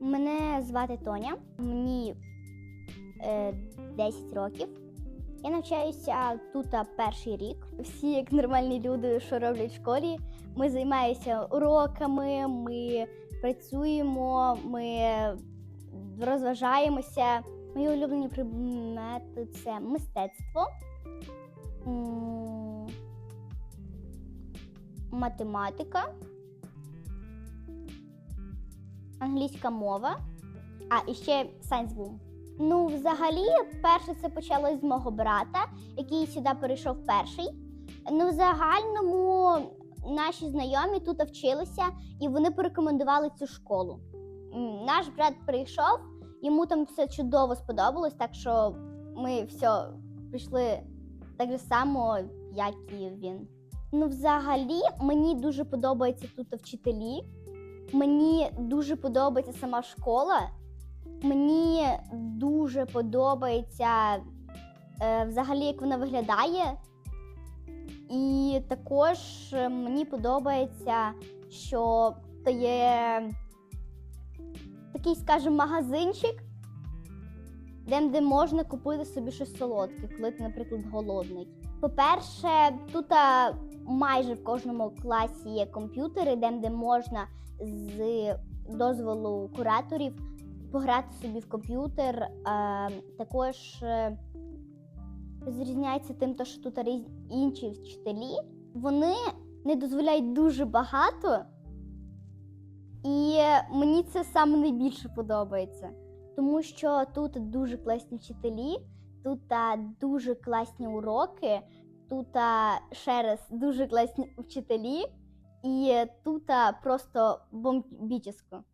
Мене звати Тоня, мені е, 10 років. Я навчаюся тут перший рік. Всі, як нормальні люди, що роблять в школі. Ми займаємося уроками, ми працюємо, ми розважаємося. Мої улюблені предмети це мистецтво, математика, англійська мова, а і ще Science Boom. Ну, взагалі, перше це почалось з мого брата, який сюди перейшов перший. Ну, в загальному наші знайомі тут вчилися, і вони порекомендували цю школу. Наш брат прийшов, йому там все чудово сподобалось, так що ми все прийшли так же само, як і він. Ну, взагалі, мені дуже подобаються тут вчителі. Мені дуже подобається сама школа. Мені дуже подобається е, взагалі, як вона виглядає. І також е, мені подобається, що то є такий, скажімо, магазинчик, де, де можна купити собі щось солодке, коли ти, наприклад, голодний. По-перше, тут а, майже в кожному класі є комп'ютери, де, де можна з дозволу кураторів пограти собі в комп'ютер. Е, також е, розрізняється тим, що тут інші вчителі. Вони не дозволяють дуже багато, і мені це саме найбільше подобається. Тому що тут дуже класні вчителі, тут дуже класні уроки, тут ще раз дуже класні вчителі, і тут а, просто бомбічно.